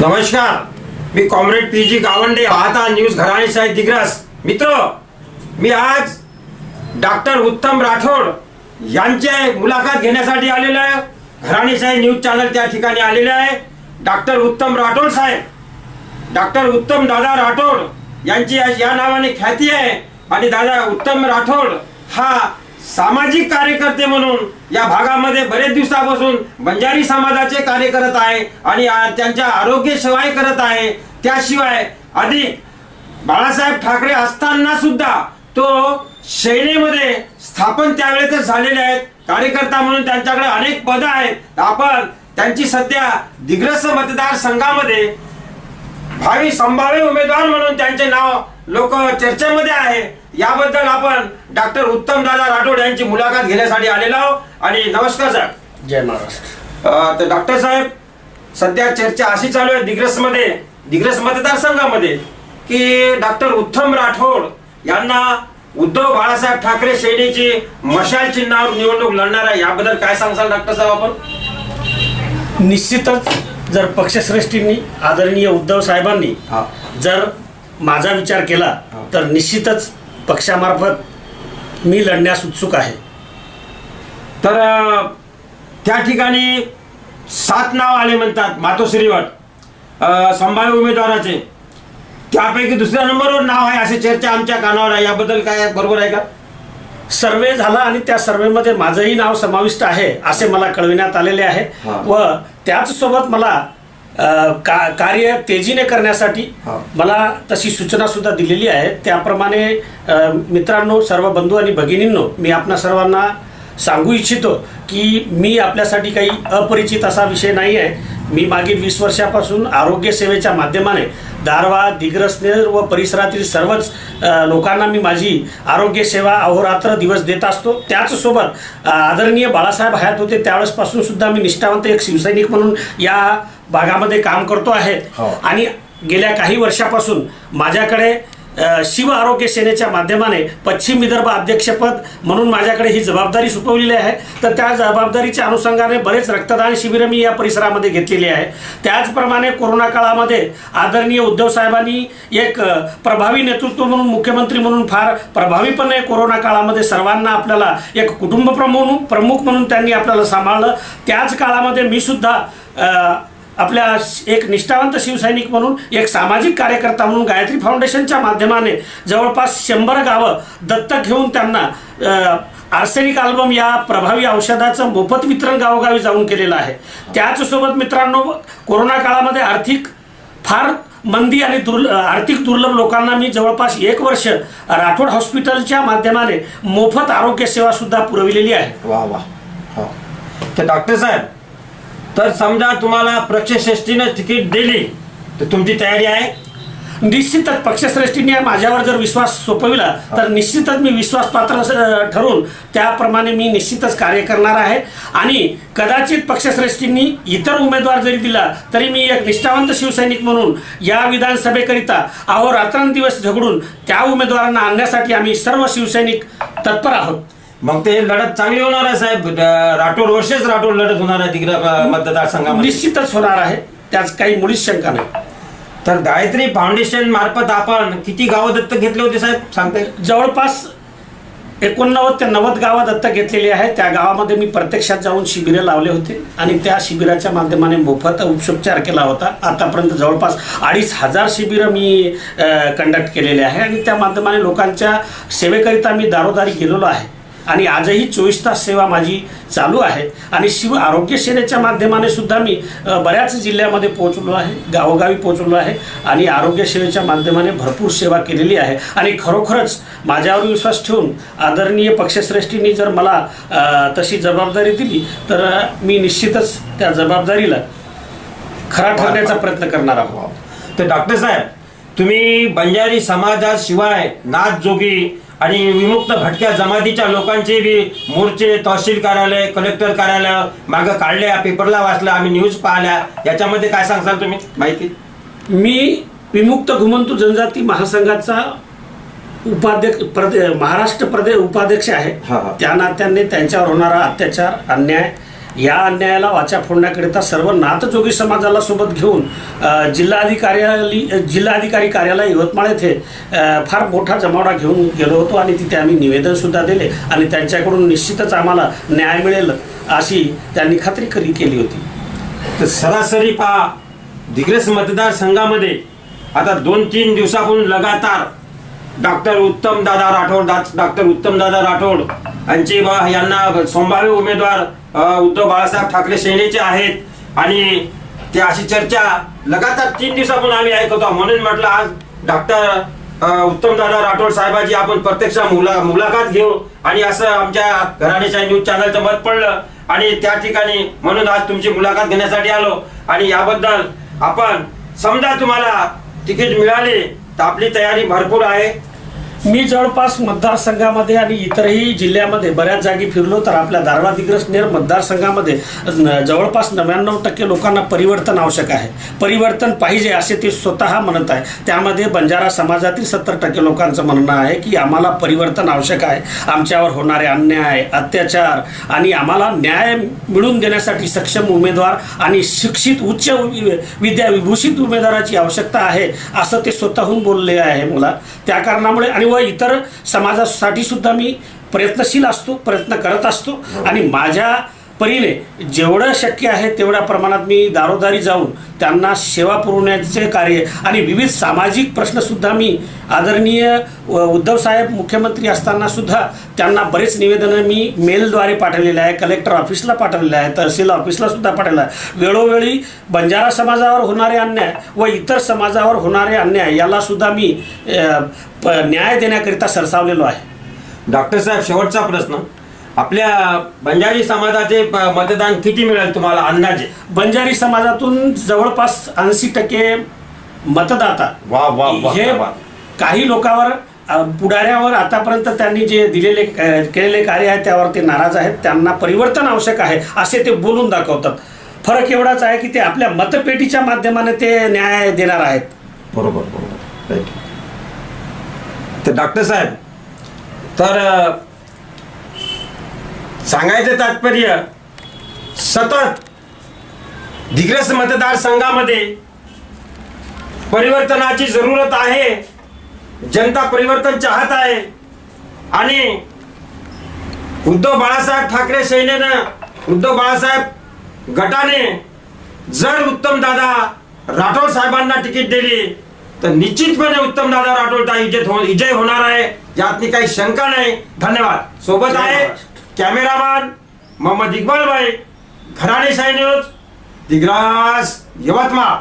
नमस्कार. मी comrade P G Gawande पाहता न्यूज घराणे साहेब दिग्रस. मित्र मी आज डॉक्टर उत्तम राठोड यांचे मुलाखत घेण्यासाठी आलेलो आहे. घराणे साहेब न्यूज चॅनल त्या ठिकाणी आलेलं आहे. डॉक्टर उत्तम राठोड साहेब डॉक्टर उत्तम दादा राठोड यांची आज या नावाने ख्याती आहे. आणि दादा उत्तम राठोड हा सामाजिक कार्यकर्ते म्हणून या भागामध्ये बरेच दिवसापासून बंजारी समाजाचे कार्य करत आहे आणि त्यांच्या आरोग्य सेवाही करत आहे. त्याशिवाय अधिक बाळासाहेब ठाकरे असताना सुद्धा तो सेनेमध्ये स्थापन त्यावेळेतच झालेले आहेत. कार्यकर्ता म्हणून त्यांच्याकडे अनेक पदं आहेत. आपण त्यांची सध्या दिग्रस मतदारसंघामध्ये भावी संभाव्य उमेदवार म्हणून त्यांचे नाव लोक चर्चेमध्ये आहे. याबद्दल आपण डॉक्टर उत्तम दादा राठोड यांची मुलाखत घेण्यासाठी आलेलो आहोत. आणि नमस्कार साहेब जय महाराष्ट्र. तर डॉक्टर साहेब सध्या चर्चा अशी चालू आहे दिग्रसमध्ये दिग्रस मतदारसंघामध्ये की डॉक्टर उत्तम राठोड यांना उद्धव बाळासाहेब ठाकरे सेनेची मशाल चिन्हावर निवडणूक लढणार आहे. याबद्दल काय सांगसाल डॉक्टर साहेब आपण? निश्चितच जर पक्षश्रेष्ठींनी आदरणीय उद्धव साहेबांनी. जर माझा विचार केला. तर निश्चितच पक्षामार्फत मी लढण्यास उत्सुक आहे. तर त्या ठिकाणी सात नाव आले म्हणतात मातोश्रीवर संभाव्य उमेदवाराचे. त्यापैकी दुसऱ्या नंबरवर नाव आहे अशी चर्चा आमच्या कानावर आहे. याबद्दल काय बरोबर आहे का? सर्वे झाला आणि त्या सर्वेमध्ये माझंही नाव समाविष्ट आहे असे मला कळविण्यात आलेले आहे. व त्याच सोबत मला का कार्य तेजीने करण्यासाठी. मला तशी सूचना सुद्धा दिलेली आहे. त्याप्रमाणे मित्रांनो सर्व बंधू आणि भगिनींनो मी आपणा सर्वांना सांगू इच्छितो की मी आपल्यासाठी काही अपरिचित असा विषय नाही आहे. मी मागील वीस वर्षापासून आरोग्य सेवेच्या माध्यमाने दारवा दिग्रसनेर व परिसरातील सर्वच लोकांना मी माझी आरोग्य सेवा अहोरात्र दिवस देत असतो. त्याचसोबत आदरणीय बाळासाहेब हयात होते त्यावेळेसपासून सुद्धा मी निष्ठावंत एक शिवसैनिक म्हणून या भागामध्ये काम करतो आहे. हो. आणि गेल्या काही वर्षापासून माझ्याकडे शिव आरोग्य सेनेच्या माध्यमाने पश्चिम विदर्भ अध्यक्षपद म्हणून माझ्याकडे ही जबाबदारी सोपवलेली आहे. तर त्या जबाबदारीच्या अनुषंगाने बरेच रक्तदान शिबिरं मी या परिसरामध्ये घेतलेली आहे. त्याचप्रमाणे कोरोना काळामध्ये आदरणीय उद्धव साहेबांनी एक प्रभावी नेतृत्व म्हणून मुख्यमंत्री म्हणून फार प्रभावीपणे कोरोना काळामध्ये. सर्वांना आपल्याला एक कुटुंब प्रमुख प्रमुख म्हणून त्यांनी आपल्याला सांभाळलं. त्याच काळामध्ये मी सुद्धा आपल्या एक निष्ठावंत शिवसैनिक म्हणून एक सामाजिक कार्यकर्ता म्हणून गायत्री फाउंडेशनच्या माध्यमाने जवळपास शंभर गावं दत्तक घेऊन त्यांना आर्सेनिक अल्बम या प्रभावी औषधाचं मोफत वितरण गावोगावी जाऊन केलेलं आहे. त्याचसोबत मित्रांनो कोरोना काळामध्ये आर्थिक फार मंदी आणि दुर्ल आर्थिक दुर्लभ लोकांना मी जवळपास एक वर्ष राठोड हॉस्पिटलच्या माध्यमाने मोफत आरोग्य सेवा सुद्धा पुरविलेली आहे. वा वा. हो. तर डॉक्टर साहेब तर समजा तुम्हाला पक्षश्रेष्ठीनं तिकीट दिली तर तुमची तयारी आहे? निश्चितच पक्षश्रेष्ठींनी माझ्यावर जर विश्वास सोपविला तर निश्चितच मी विश्वासपात्र अ, ठरून त्याप्रमाणे मी निश्चितच कार्य करणार आहे. आणि कदाचित पक्षश्रेष्ठींनी इतर उमेदवार जरी दिला तरी मी एक निष्ठावंत शिवसैनिक म्हणून या विधानसभेकरिता अहो रात्रंदिवस झगडून त्या उमेदवारांना आणण्यासाठी आम्ही सर्व शिवसैनिक तत्पर आहोत. मग ते लढत चांगली होणार आहे साहेब. राठोड वर्षच राठोड लढत होणार आहे तिकडे मतदारसंघामध्ये. निश्चितच होणार आहे. त्याच काही मुळीच शंका नाही. तर गायत्री फाउंडेशन मार्फत आपण किती गावं दत्तक घेतले होते साहेब? सांगते जवळपास एकोणनव्वद ते नव्वद गावात दत्तक घेतलेली आहे. त्या गावामध्ये मी प्रत्यक्षात जाऊन शिबिरं लावले होते आणि त्या शिबिराच्या माध्यमाने मोफत उपचार केला होता. आतापर्यंत जवळपास अडीच हजार शिबिरं मी कंडक्ट केलेले आहे आणि त्या माध्यमाने लोकांच्या सेवेकरिता मी दारोदारी गेलेलो आहे. आणि आजही चोवीस तास सेवा माझी चालू आहे. आणि शिव आरोग्य सेनेच्या माध्यमाने सुद्धा मी बऱ्याच जिल्ह्यामध्ये पोहोचलो आहे गावोगावी पोहोचलो आहे आणि आरोग्य सेवेच्या माध्यमाने भरपूर सेवा केलेली आहे. आणि खरोखरच माझ्यावर विश्वास ठेवून आदरणीय पक्षश्रेष्ठींनी जर मला तशी जबाबदारी दिली तर मी निश्चितच त्या जबाबदारीला खरा ठरण्याचा प्रयत्न करणार आहोत. तर डॉक्टर साहेब तुम्ही बंजारी समाजाशिवाय नाथ जोगी आणि विमुक्त भटक्या जमातीच्या लोकांचे बी मोर्चे तहसील कार्यालय कलेक्टर कार्यालय मागं काढल्या पेपरला वाचल्या आम्ही न्यूज पाहिल्या. याच्यामध्ये काय सांगसाल तुम्ही? माहिती? मी विमुक्त घुमंतू जनजाती महासंघाचा उपाध्यक्ष प्रदे महाराष्ट्र प्रदेश उपाध्यक्ष आहे. त्या नात्याने त्यांच्यावर होणारा अत्याचार अन्याय या अन्यायाला वाचा फोडण्याकरिता सर्व नाथजोगी समाजाला सोबत घेऊन जिल्हाधिकारी जिल्हाधिकारी कार्यालय यवतमाळ येथे फार मोठा जमावडा घेऊन गेलो होतो आणि तिथे आम्ही निवेदनसुद्धा दिले आणि त्यांच्याकडून निश्चितच आम्हाला न्याय मिळेल अशी त्यांनी खात्री करी केली होती. तर सरासरी पहा दिग्रस मतदारसंघामध्ये आता दोन तीन दिवसापासून लगातार डॉक्टर उत्तम दादा राठोड डॉक्टर उत्तम दादा राठोड यांचे बा यांना संभाव्य उमेदवार उद्धव बाळासाहेब ठाकरे सेनेचे आहेत. आणि ते अशी चर्चा लगातार तीन दिवसापासून आम्ही ऐकतो. म्हणून म्हटलं आज डॉक्टर उत्तम दादा राठोड साहेबाची आपण प्रत्यक्ष मुला मुलाखत घेऊ. आणि असं आमच्या घराण्याच्या न्यूज चॅनलचं मत पडलं. आणि त्या ठिकाणी म्हणून आज तुमची मुलाखत घेण्यासाठी आलो. आणि याबद्दल आपण समजा तुम्हाला तिकीट मिळाले तर आपली तयारी भरपूर आहे. मी जवळपास मतदारसंघामध्ये आणि इतरही जिल्ह्यामध्ये बऱ्याच जागी फिरलो तर आपल्या दारवा दिग्रस नेर मतदारसंघामध्ये जवळपास नव्याण्णव टक्के लोकांना परिवर्तन आवश्यक आहे. परिवर्तन पाहिजे असे ते स्वतः म्हणत आहे. त्यामध्ये बंजारा समाजातील सत्तर टक्के लोकांचं म्हणणं आहे की आम्हाला परिवर्तन आवश्यक आहे. आमच्यावर होणारे अन्याय अत्याचार आणि आम्हाला न्याय मिळवून देण्यासाठी सक्षम उमेदवार आणि शिक्षित उच्च विद्याविभूषित विद्या विभूषित उमेदवाराची आवश्यकता आहे असं ते स्वतःहून बोलले आहे मला. त्या कारणामुळे आणि व इतर समाजासाठी सुद्धा मी प्रयत्नशील असतो प्रयत्न करत असतो. आणि माझ्या परीने जेवढं शक्य आहे तेवढ्या प्रमाणात मी दारोदारी जाऊन त्यांना सेवा पुरवण्याचे कार्य आणि विविध सामाजिक प्रश्नसुद्धा मी आदरणीय उद्धवसाहेब मुख्यमंत्री असतानासुद्धा त्यांना बरेच निवेदनं मी मेलद्वारे पाठवलेले आहे कलेक्टर ऑफिसला पाठवलेले आहे तहसील ऑफिसला सुद्धा पाठवलं आहे. वेळोवेळी बंजारा समाजावर होणारे अन्याय व इतर समाजावर होणारे अन्याय यालासुद्धा मी प- न्याय देण्याकरिता सरसावलेलो आहे. डॉक्टर साहेब शेवटचा प्रश्न. आपल्या बंजारी समाजाचे मतदान किती मिळेल तुम्हाला अंदाजे? बंजारी समाजातून जवळपास ऐंशी टक्के मतदाता. वा वा वा हे. काही लोकांवर अ, पुढाऱ्यावर आतापर्यंत त्यांनी जे दिलेले अ, केलेले कार्य आहे त्यावर ते नाराज आहेत. त्यांना परिवर्तन आवश्यक आहे असे ते बोलून दाखवतात. फरक एवढाच आहे की ते आपल्या मतपेटीच्या माध्यमाने ते न्याय देणार आहेत. बरोबर बरोबर. राईट तर डॉक्टर साहेब तर अ, सांगायचं तात्पर्य सतत दिग्रस मतदारसंघामध्ये परिवर्तनाची जरूरत आहे जनता परिवर्तन चाहत आहे आणि उद्धव बाळासाहेब ठाकरे सेनेनं उद्धव बाळासाहेब गटाने जर उत्तम दादा राठोड साहेबांना तिकीट दिली तर निश्चितपणे उत्तम दादा राठोडचा विजय हो विजय होणार आहे यातनी काही शंका नाही. धन्यवाद. सोबत आहे कॅमेरामॅन मोहम्मद इकबाल भाई घराणे साई न्यूज दिग्रास यवतमाळ.